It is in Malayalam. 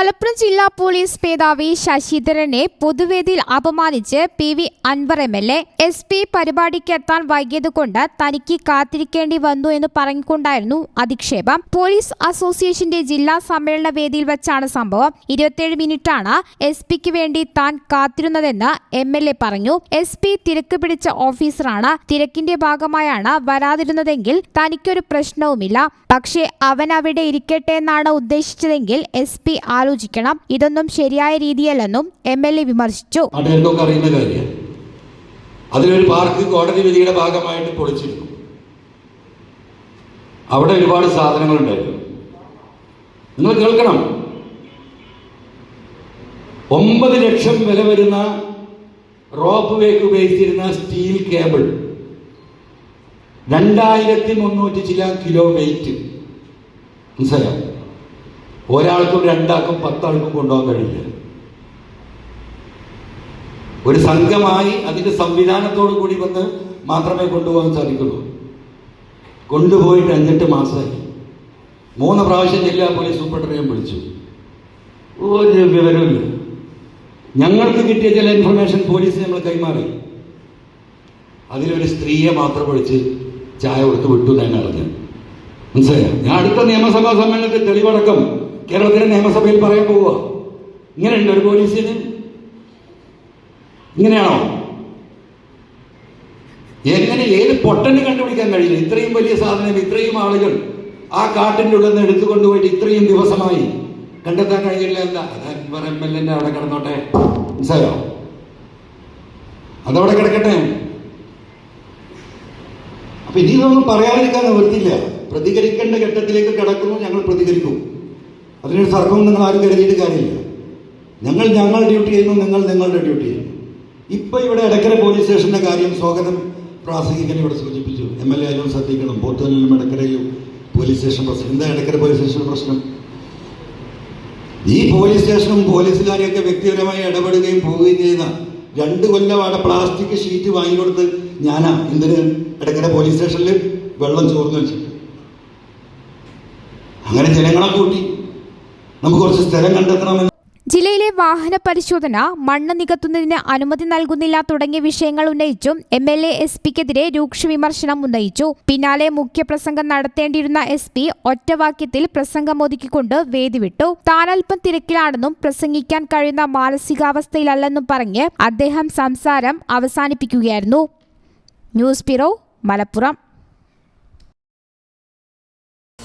മലപ്പുറം ജില്ലാ പോലീസ് മേധാവി ശശിധരനെ പൊതുവേദിയിൽ അപമാനിച്ച് P V Anvar M L A S P പരിപാടിക്ക് എത്താൻ വൈകിയതുകൊണ്ട് തനിക്ക് കാത്തിരിക്കേണ്ടി വന്നു എന്ന് പറഞ്ഞുകൊണ്ടായിരുന്നു അധിക്ഷേപം. പോലീസ് അസോസിയേഷന്റെ ജില്ലാ സമ്മേളന വേദിയിൽ വെച്ചാണ് സംഭവം. ഇരുപത്തിയേഴ് മിനിറ്റാണ് എസ് പിക്ക് വേണ്ടി താൻ കാത്തിരുന്നതെന്ന് എം എൽ എ പറഞ്ഞു. എസ് പി തിരക്ക് പിടിച്ച ഓഫീസറാണ്. തിരക്കിന്റെ ഭാഗമായാണ് വരാതിരുന്നതെങ്കിൽ തനിക്കൊരു പ്രശ്നവുമില്ല. പക്ഷേ അവൻ അവിടെ ഇരിക്കട്ടെ എന്നാണ് ഉദ്ദേശിച്ചതെങ്കിൽ എസ് പി ആലോചിക്കണം. ഇതൊന്നും ശരിയായ രീതിയല്ലെന്നും എം എൽ എ വിമർശിച്ചു. അതിലൊരു പാർക്ക് കോടതി വിധിയുടെ ഭാഗമായിട്ട് പൊളിച്ചിരുന്നു. അവിടെ ഒരുപാട് സാധനങ്ങൾ ഉണ്ടായിരുന്നു നിങ്ങൾ കേൾക്കണം. ഒമ്പത് ലക്ഷം വില വരുന്ന റോപ്പ് വേക്ക് ഉപയോഗിച്ചിരുന്ന സ്റ്റീൽ കേബിൾ. രണ്ടായിരത്തി മുന്നൂറ്റി ചില കിലോ വെയിറ്റ്. മനസ്സിലായോ? ഒരാൾക്കും രണ്ടാൾക്കും പത്താൾക്കും കൊണ്ടുപോകാൻ കഴിയില്ല. ഒരു സംഘമായി അതിന്റെ സംവിധാനത്തോടു കൂടി വന്ന് മാത്രമേ കൊണ്ടുപോകാൻ സാധിക്കുള്ളൂ. കൊണ്ടുപോയിട്ട് അഞ്ചെട്ട് മാസമായി. മൂന്ന് പ്രാവശ്യം ജില്ലാ പോലീസ് സൂപ്രണ്ടറെ ഞാൻ വിളിച്ചു. ഒരു വിവരമില്ല ഞങ്ങൾക്ക് കിട്ടിയ ചില ഇൻഫർമേഷൻ പോലീസ് നമ്മൾ കൈമാറി. അതിലൊരു സ്ത്രീയെ മാത്രം വിളിച്ച് ചായ കൊടുത്ത് വിട്ടു തന്നെ അറിഞ്ഞു മനസ്സിലായോ? ഞാൻ അടുത്ത നിയമസഭാ സമ്മേളനത്തിൽ തെളിവടക്കം കേരളത്തിലെ നിയമസഭയിൽ പറയാൻ പോവുക. ഇങ്ങനെയുണ്ട് ഒരു പോലീസിന് ഇങ്ങനെയാണോ? എങ്ങനെ ഏത് പൊട്ടന് കണ്ടുപിടിക്കാൻ കഴിയില്ല? ഇത്രയും വലിയ സാധനം ഇത്രയും ആളുകൾ ആ കാട്ടിന്റെ ഉള്ളിൽ നിന്ന് എടുത്തുകൊണ്ടുപോയിട്ട് ഇത്രയും ദിവസമായി കണ്ടെത്താൻ കഴിയില്ല എന്താ അത് അൻവർ എം എൽ എന്റെ അവിടെ കിടന്നോട്ടെ. മനസ്സിലായോ? അതവിടെ കിടക്കട്ടെ. അപ്പൊ ഇനി ഇതൊന്നും പറയാതിരിക്കാൻ നിവൃത്തിയില്ല. പ്രതികരിക്കേണ്ട ഘട്ടത്തിലേക്ക് കിടക്കുന്നു. ഞങ്ങൾ അതിനൊരു തർക്കവും നിങ്ങൾ ആരും കരുതിയിട്ട് കാര്യമില്ല. ഞങ്ങൾ ഞങ്ങൾ ഡ്യൂട്ടി ചെയ്യുന്നു നിങ്ങൾ നിങ്ങളുടെ ഡ്യൂട്ടി ചെയ്യുന്നു. ഇപ്പൊ ഇവിടെ എടക്കര പോലീസ് സ്റ്റേഷന്റെ കാര്യം സ്വാഗതം പ്രാസംഗികൻ ഇവിടെ സൂചിപ്പിച്ചു. എം എൽ എ ആയാലും ശ്രദ്ധിക്കണം പോത്തനിലും എടക്കരയിലും പോലീസ് സ്റ്റേഷൻ പ്രശ്നം. എന്താ എടക്കര പോലീസ് സ്റ്റേഷൻ പ്രശ്നം? ഈ പോലീസ് സ്റ്റേഷനും പോലീസുകാരെയൊക്കെ വ്യക്തിപരമായി ഇടപെടുകയും പോവുകയും ചെയ്യുന്ന രണ്ട് കൊല്ലം അവിടെ പ്ലാസ്റ്റിക് ഷീറ്റ് വാങ്ങിക്കൊടുത്ത് ഞാനാ എന്തിന് എടക്കര പോലീസ് സ്റ്റേഷനിൽ വെള്ളം ചോർന്നു വെച്ചിട്ട് അങ്ങനെ ജനങ്ങളെ കൂട്ടി നമുക്ക് കുറച്ച് സ്ഥലം കണ്ടെത്തണമെന്ന്. ജില്ലയിലെ വാഹന പരിശോധന മണ്ണ് നികത്തുന്നതിന് അനുമതി നൽകുന്നില്ല തുടങ്ങിയ വിഷയങ്ങൾ ഉന്നയിച്ചും എം എൽ എ എസ് പിക്കെതിരെ രൂക്ഷ വിമർശനം ഉന്നയിച്ചു. പിന്നാലെ മുഖ്യപ്രസംഗം നടത്തേണ്ടിയിരുന്ന എസ് പി ഒറ്റവാക്യത്തിൽ പ്രസംഗം ഒതുക്കിക്കൊണ്ട് വേദി വിട്ടു താനൽപ്പം തിരക്കിലാണെന്നും പ്രസംഗിക്കാൻ കഴിയുന്ന മാനസികാവസ്ഥയിലല്ലെന്നും പറഞ്ഞ് അദ്ദേഹം സംസാരം അവസാനിപ്പിക്കുകയായിരുന്നു. News bureau Malappuram.